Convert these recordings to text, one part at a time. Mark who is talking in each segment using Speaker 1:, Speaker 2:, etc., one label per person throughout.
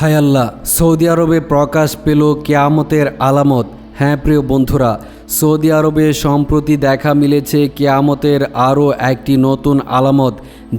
Speaker 1: হায় আল্লাহ, Saudi আরবে প্রকাশ পেল কেয়ামতের আলামত। হ্যাঁ প্রিয় বন্ধুরা, সৌদি আরবে সম্প্রতি দেখা মিলেছে কেয়ামতের আরও একটি নতুন আলামত।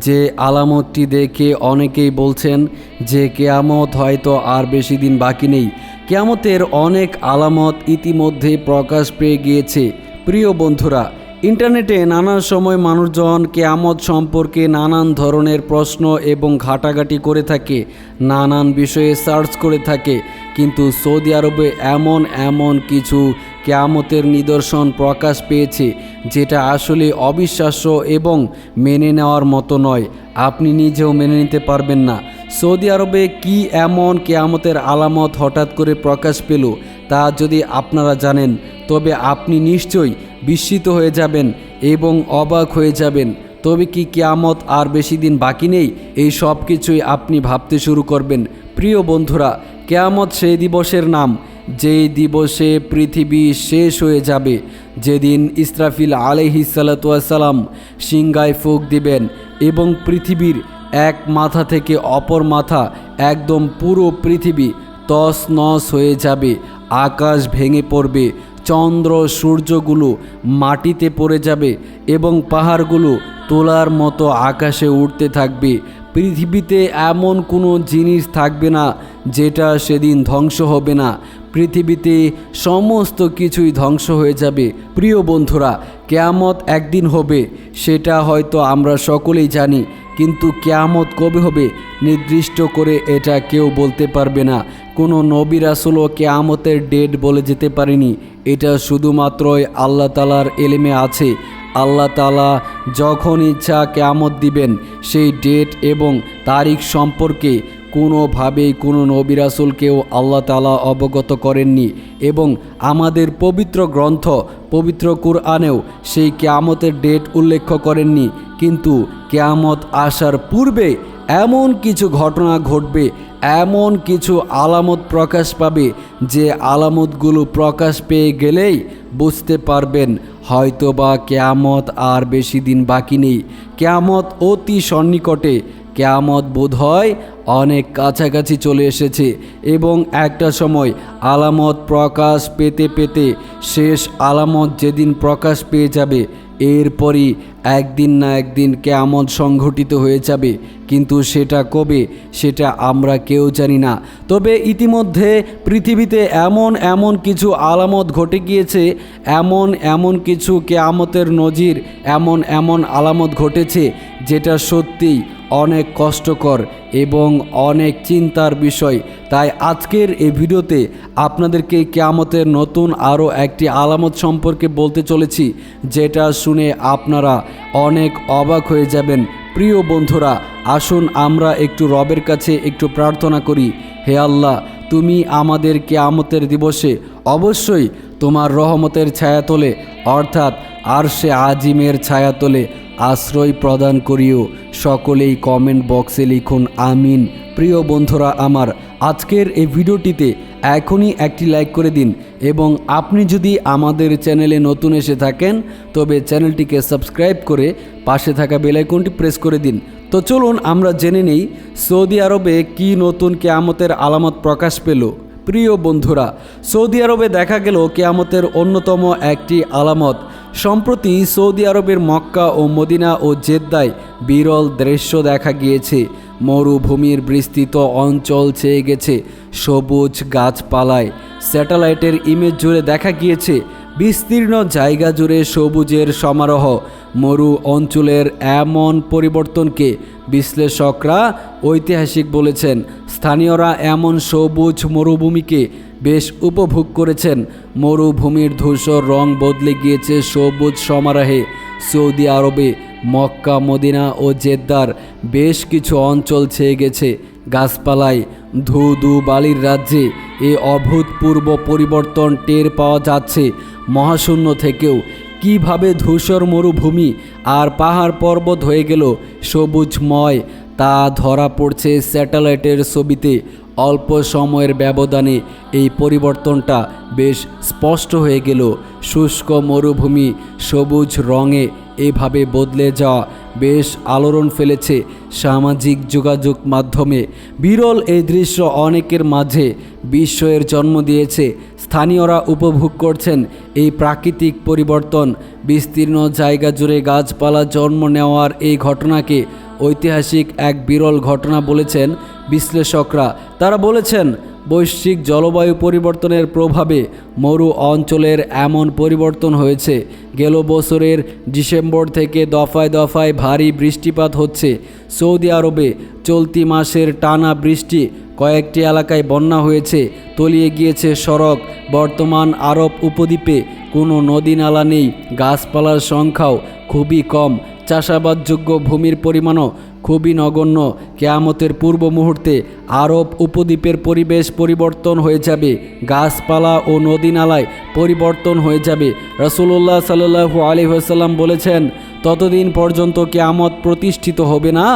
Speaker 1: যে আলামতটি দেখে অনেকেই বলছেন যে কেয়ামত হয়তো আর বেশি দিন বাকি নেই। কেয়ামতের অনেক আলামত ইতিমধ্যে প্রকাশ পেয়ে গিয়েছে। প্রিয় বন্ধুরা ইন্টারনেটে নানা সময় মানুষজন কেয়ামত সম্পর্কে নানান ধরনের প্রশ্ন এবং ঘাটাঘাটি করে থাকে, নানান বিষয়ে সার্চ করে থাকে। কিন্তু সৌদি আরবে এমন এমন কিছু কেয়ামতের নিদর্শন প্রকাশ পেয়েছে, যেটা আসলে অবিশ্বাস্য এবং মেনে নেওয়ার মতো নয়। আপনি নিজেও মেনে নিতে পারবেন না। সৌদি আরবে কি এমন কেয়ামতের আলামত হঠাৎ করে প্রকাশ পেল, তা যদি আপনারা জানেন, তবে আপনি নিশ্চয়ই বিস্মিত হয়ে যাবেন এবং অবাক হয়ে যাবেন। তবে কি কেয়ামত আর বেশি দিন বাকি নেই? এই সব কিছুই আপনি ভাবতে শুরু করবেন। প্রিয় বন্ধুরা, কেয়ামত সেই দিবসের নাম, যেই দিবসে পৃথিবী শেষ হয়ে যাবে। যেদিন ইসরাফিল আলহিসাল্লাম সিংগায় ফুক দিবেন এবং পৃথিবীর এক মাথা থেকে অপর মাথা, একদম পুরো পৃথিবী তস নস হয়ে যাবে, আকাশ ভেঙে পড়বে। চন্দ্র সূর্যগুলো মাটিতে পড়ে যাবে এবং পাহাড়গুলো তোলার মতো আকাশে উঠতে থাকবে। পৃথিবীতে এমন কোনো জিনিস থাকবে না যেটা সেদিন ধ্বংস হবে না। পৃথিবীতে সমস্ত কিছুই ধ্বংস হয়ে যাবে। প্রিয় বন্ধুরা, কেয়ামত একদিন হবে, সেটা হয়তো আমরা সকলেই জানি। কিন্তু কেয়ামত কবে হবে নির্দিষ্ট করে এটা কেউ বলতে পারবে না। কোনো নবীর আসলও কেয়ামতের ডেট বলে যেতে পারেনি। এটা শুধুমাত্রই আল্লাহ তালার এলেমে আছে। আল্লাহ তালা যখন ইচ্ছা কেয়ামত দিবেন, সেই ডেট এবং তারিখ সম্পর্কে কোনোভাবেই কোনো নবী রাসুলকেও আল্লাহ তালা অবগত করেননি এবং আমাদের পবিত্র গ্রন্থ, পবিত্র কুরআনেও সেই কেয়ামতের ডেট উল্লেখ করেননি। কিন্তু কেয়ামত আসার পূর্বে এমন কিছু ঘটনা ঘটবে, এমন কিছু আলামত প্রকাশ পাবে যে আলামতগুলো প্রকাশ পেয়ে গেলেই বুঝতে পারবেন হয়তো বা কেয়ামত আর বেশি দিন বাকি নেই। কেয়ামত অতি সন্নিকটে, কেয়ামত বোধ হয় অনেক কাছাকাছি চলে এসেছে এবং একটা সময় আলামত প্রকাশ পেতে পেতে শেষ আলামত যেদিন প্রকাশ পেয়ে যাবে এরপরই একদিন না একদিন কেয়ামত সংঘটিত হয়ে যাবে। কিন্তু সেটা কবে, সেটা আমরা কেউ জানি না। তবে ইতিমধ্যে পৃথিবীতে এমন এমন কিছু আলামত ঘটে গিয়েছে, এমন এমন কিছু কেয়ামতের নজির, এমন এমন আলামত ঘটেছে, যেটা সত্যিই অনেক কষ্টকর এবং অনেক চিন্তার বিষয়। তাই আজকের এই ভিডিওতে আপনাদেরকে কেয়ামতের নতুন আরও একটি আলামত সম্পর্কে বলতে চলেছি, যেটা শুনে আপনারা অনেক অবাক হয়ে যাবেন। প্রিয় বন্ধুরা, আসুন আমরা একটু রবের কাছে একটু প্রার্থনা করি, হে আল্লাহ, তুমি আমাদের কেয়ামতের দিবসে অবশ্যই তোমার রহমতের ছায়া তোলে অর্থাৎ আরশে আজিমের ছায়া তোলে আশ্রয় প্রদান করিও। সকলেই কমেন্ট বক্সে লিখুন, আমিন। প্রিয় বন্ধুরা আমার, আজকের এই ভিডিওটিতে এখনই একটি লাইক করে দিন এবং আপনি যদি আমাদের চ্যানেলে নতুন এসে থাকেন, তবে চ্যানেলটিকে সাবস্ক্রাইব করে পাশে থাকা বেলাইকনটি প্রেস করে দিন। তো চলুন আমরা জেনে নেই সৌদি আরবে কি নতুন কেয়ামতের আলামত প্রকাশ পেল। প্রিয় বন্ধুরা, সৌদি আরবে দেখা গেল কেয়ামতের অন্যতম একটি আলামত। সম্প্রতি সৌদি আরবের মক্কা ও মদিনা ও জেদ্দায় বিরল দৃশ্য দেখা গিয়েছে। মরুভূমির বিস্তৃত অঞ্চল চেয়ে গেছে সবুজ গাছপালায়। স্যাটেলাইটের ইমেজ জুড়ে দেখা গিয়েছে বিস্তীর্ণ জায়গা জুড়ে সবুজের সমারোহ। মরু অঞ্চলের এমন পরিবর্তনকে বিশ্লেষকরা ঐতিহাসিক বলেছেন। স্থানীয়রা এমন সবুজ মরুভূমিকে বেশ উপভোগ করেছেন। মরুভূমির ধূসর রং বদলে গিয়েছে সবুজ সমারোহে। সৌদি আরবে, মক্কা, মদিনা ও জেদ্দার বেশ কিছু অঞ্চল ছেয়ে গেছে। গাছপালায় ধু ধু বালির রাজ্যে এ অভূতপূর্ব পরিবর্তন টের পাওয়া যাচ্ছে। মহাশূন্য থেকেও কীভাবে ধূসর মরুভূমি আর পাহাড় পর্বত হয়ে গেল সবুজময়, তা ধরা পড়ছে স্যাটেলাইটের ছবিতে। অল্প সময়ের ব্যবধানে এই পরিবর্তনটা বেশ স্পষ্ট হয়ে গেল। শুষ্ক মরুভূমি, সবুজ রঙে এভাবে বদলে যাওয়া বেশ আলোড়ন ফেলেছে সামাজিক যোগাযোগ মাধ্যমে। বিরল এই দৃশ্য অনেকের মাঝে বিস্ময়ের জন্ম দিয়েছে। স্থানীয়রা উপভোগ করছেন এই প্রাকৃতিক পরিবর্তন। বিস্তীর্ণ জায়গা জুড়ে গাছপালা জন্ম নেওয়ার এই ঘটনাকে ঐতিহাসিক এক বিরল ঘটনা বলেছেন বিশ্লেষকরা। তারা বলেছেন, বৈশ্বিক জলবায়ু পরিবর্তনের প্রভাবে মরু অঞ্চলের এমন পরিবর্তন হয়েছে। গেল বছরের ডিসেম্বর থেকে দফায় দফায় ভারী বৃষ্টিপাত হচ্ছে। সৌদি আরবে চলতি মাসের টানা বৃষ্টি কয়েকটি এলাকায় বন্যা হয়েছে, তলিয়ে গিয়েছে সড়ক, বর্তমান আরব উপদ্বীপে। কোনো নদী নালা নেই, গাছপালার সংখ্যাও খুবই কম। চাষাবাদযোগ্য ভূমির পরিমাণও খুবই নগণ্য। কেয়ামতের পূর্ব মুহূর্তে আরব উপদ্বীপের পরিবেশ পরিবর্তন হয়ে যাবে, গাছপালা ও নদী নালায় পরিবর্তন হয়ে যাবে। রসুল্লাহ সাল্লু আলহিহাসাল্লাম বলেছেন, ততদিন পর্যন্ত কেয়ামত প্রতিষ্ঠিত হবে না।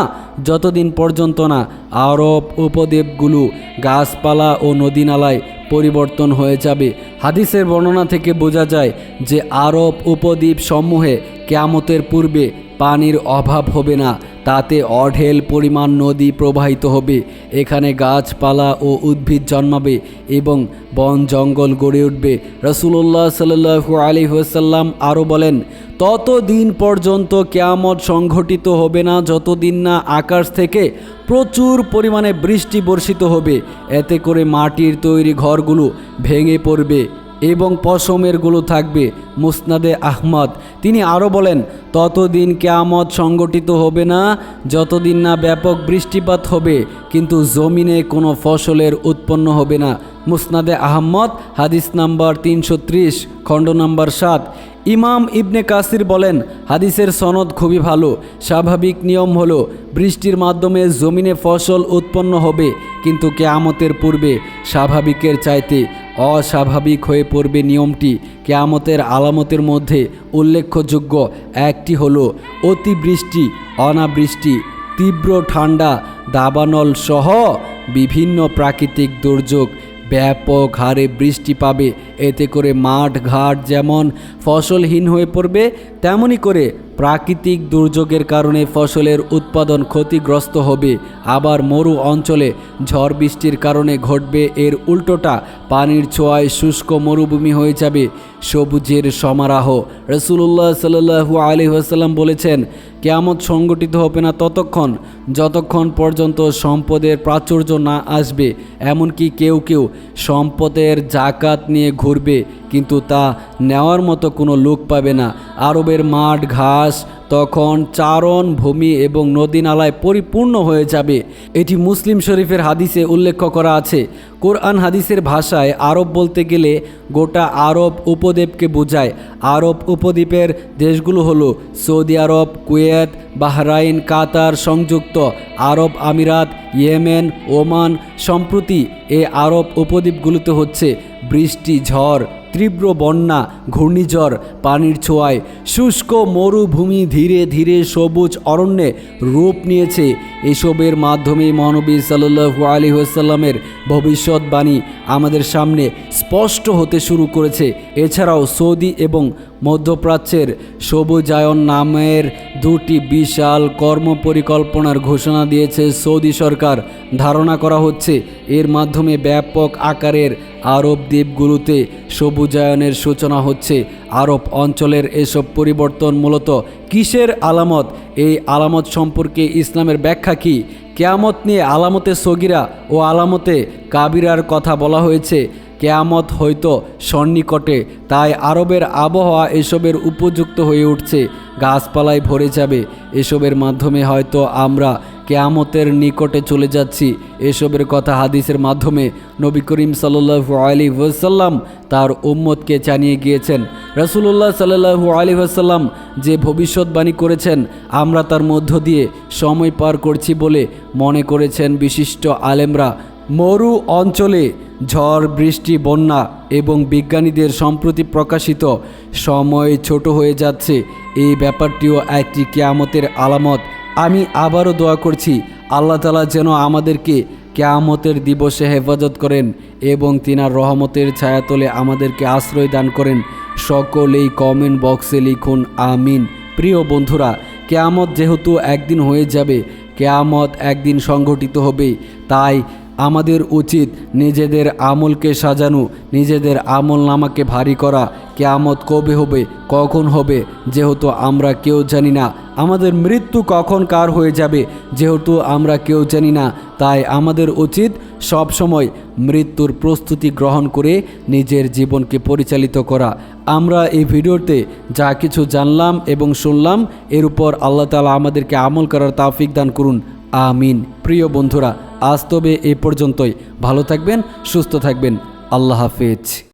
Speaker 1: যতদিন পর্যন্ত না আরব উপদ্বীপগুলো গাছপালা ও নদী নালায় পরিবর্তন হয়ে যাবে, হাদিসের বর্ণনা থেকে বোঝা যায় যে আরব উপদ্বীপ সমূহে কেয়ামতের পূর্বে পানির অভাব হবে না, তাতে অঢেল পরিমাণ নদী প্রবাহিত হবে। এখানে গাছপালা ও উদ্ভিদ জন্মাবে এবং বন জঙ্গল গড়ে উঠবে। রসুল্লাহ সাল্লু আলী ওসাল্লাম আরও বলেন, ততদিন পর্যন্ত কেয়ামত সংঘটিত হবে না, যতদিন না আকাশ থেকে প্রচুর পরিমাণে বৃষ্টি বর্ষিত হবে। এতে করে মাটির তৈরি ঘরগুলো ভেঙে পড়বে। এবং পশমেরগুলো থাকবে মুসনাদে আহমদ। তিনি আরও বলেন, ততদিন কেয়ামত সংগঠিত হবে না, যতদিন না ব্যাপক বৃষ্টিপাত হবে, কিন্তু জমিনে কোনো ফসলের উৎপন্ন হবে না। মুসনাদে আহমদ, হাদিস নাম্বার তিনশো ত্রিশ, খণ্ড নাম্বার সাত। ইমাম ইবনে কাসির বলেন, হাদিসের সনদ খুবই ভালো। স্বাভাবিক নিয়ম হলো, বৃষ্টির মাধ্যমে জমিনে ফসল উৎপন্ন হবে, কিন্তু কেয়ামতের পূর্বে স্বাভাবিকের চাইতে অস্বাভাবিক হয়ে পড়বে নিয়মটি। কেয়ামতের আলামতের মধ্যে উল্লেখযোগ্য একটি হল অতিবৃষ্টি, অনাবৃষ্টি, তীব্র ঠান্ডা, দাবানল সহ বিভিন্ন প্রাকৃতিক দুর্যোগ। ব্যাপক হারে বৃষ্টি পাবে। এতে করে মাঠ ঘাট যেমন ফসলহীন হয়ে পড়বে, তেমনি করে প্রাকৃতিক দুর্যোগের কারণে ফসলের উৎপাদন ক্ষতিগ্রস্ত হবে। আবার মরু অঞ্চলে ঝড় বৃষ্টির কারণে ঘটবে। এর উল্টোটা, পানির ছোঁয়ায় শুষ্ক মরুভূমি হয়ে যাবে। সবুজের সমারাহ। রসুল্লাহ সাল্লু আলি আসাল্লাম বলেছেন, কেয়ামত সংগঠিত হবে না ততক্ষণ। যতক্ষণ পর্যন্ত সম্পদের প্রাচুর্য না আসবে, এমনকি কেউ কেউ সম্পদের জাকাত নিয়ে ঘুরবে কিন্তু তা নেওয়ার মতো কোনো লোক পাবে না। আরবের মাঠ, ঘাস, তখন চারণ, ভূমি এবং নদী নালায় পরিপূর্ণ হয়ে যাবে। এটি মুসলিম শরীফের হাদিসে উল্লেখ করা আছে। কোরআন হাদিসের ভাষায় আরব বলতে গেলে গোটা আরব উপদ্বীপকে বোঝায়। আরব উপদ্বীপের দেশগুলো হলো Saudi Arab, Kuwait, Bahrain, Qatar সংযুক্ত আরব আমিরাত, ইয়েমেন, ওমান। সম্প্রতি এ আরব উপদ্বীপগুলোতে হচ্ছে বৃষ্টি, ঝড় তীব্র বন্যা, ঘূর্ণিঝড়, পানির ছোঁয়ায় শুষ্ক মরুভূমি ধীরে ধীরে সবুজ অরণ্যে রূপ নিয়েছে। এসবের মাধ্যমে মহানবী সাল্লু আলী আসাল্লামের ভবিষ্যৎবাণী আমাদের সামনে স্পষ্ট হতে শুরু করেছে। এছাড়াও সৌদি এবং মধ্যপ্রাচ্যের সবুজায়ন নামের দুটি বিশাল কর্ম পরিকল্পনার ঘোষণা দিয়েছে সৌদি সরকার। ধারণা করা হচ্ছে, এর মাধ্যমে ব্যাপক আকারের আরব দ্বীপগুলোতে সবুজায়নের সূচনা হচ্ছে। আরব অঞ্চলের এসব পরিবর্তন মূলত কিসের আলামত? এই আলামত সম্পর্কে ইসলামের ব্যাখ্যা কী? কেয়ামত নিয়ে আলামতে সগিরা ও আলামতে কাবিরার কথা বলা হয়েছে। কেয়ামত হয়তো সন্নিকটে, তাই আরবের আবহাওয়া এসবের উপযুক্ত হয়ে উঠছে। গাছপালায় ভরে যাবে। এসবের মাধ্যমে হয়তো আমরা কেয়ামতের নিকটে চলে যাচ্ছি। এসবের কথা হাদিসের মাধ্যমে নবী করিম সাল্লু আলী ওসাল্লাম তার উম্মতকে জানিয়ে গিয়েছেন। রসুল্লাহ সাল্লু আলী ওসাল্লাম যে ভবিষ্যৎবাণী করেছেন, আমরা তার মধ্য দিয়ে সময় পার করছি বলে মনে করেছেন বিশিষ্ট আলেমরা। মরু অঞ্চলে ঝড়, বৃষ্টি, বন্যা এবং বিজ্ঞানীদের সম্প্রতি প্রকাশিত সময় ছোট হয়ে যাচ্ছে। এই ব্যাপারটিও একটি কেয়ামতের আলামত। আমি আবারও দোয়া করছি, আল্লাহ তালা যেন আমাদেরকে কেয়ামতের দিবসে হেফাজত করেন এবং তিনার রহমতের ছায়াতলে আমাদেরকে আশ্রয় দান করেন। সকলেই কমেন্ট বক্সে লিখুন, আমিন। প্রিয় বন্ধুরা, কেয়ামত যেহেতু একদিন হয়ে যাবে, কেয়ামত একদিন সংঘটিত হবে, তাই আমাদের উচিত নিজেদের আমলকে সাজানো, নিজেদের আমল নামাকে ভারী করা কেয়ামত কবে হবে, কখন হবে, যেহেতু আমরা কেউ জানি না। আমাদের মৃত্যু কখন কার হয়ে যাবে, যেহেতু আমরা কেউ জানি না। তাই আমাদের উচিত সব সময় মৃত্যুর প্রস্তুতি গ্রহণ করে নিজের জীবনকে পরিচালিত করা। আমরা এই ভিডিওতে যা কিছু জানলাম এবং শুনলাম, এর উপর আল্লাহ তালা আমাদেরকে আমল করার তাফিক দান করুন। আমিন। প্রিয় বন্ধুরা, আজ তবে এ পর্যন্তই। ভালো থাকবেন, সুস্থ থাকবেন। আল্লাহ হাফেজ।